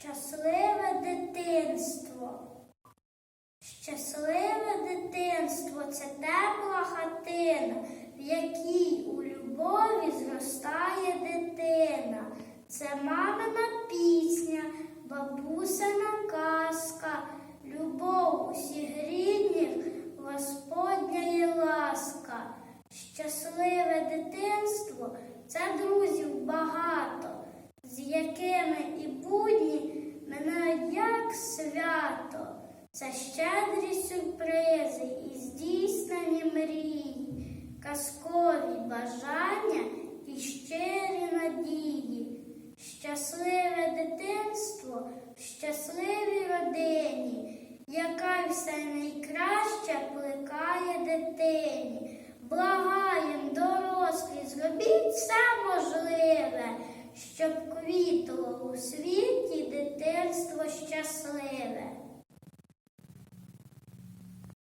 Щасливе дитинство. Щасливе дитинство це тепла свято. Це щедрі сюрпризи і здійснені мрії, казкові бажання і щирі надії. Щасливе дитинство в щасливій родині, яка все найкраще плекає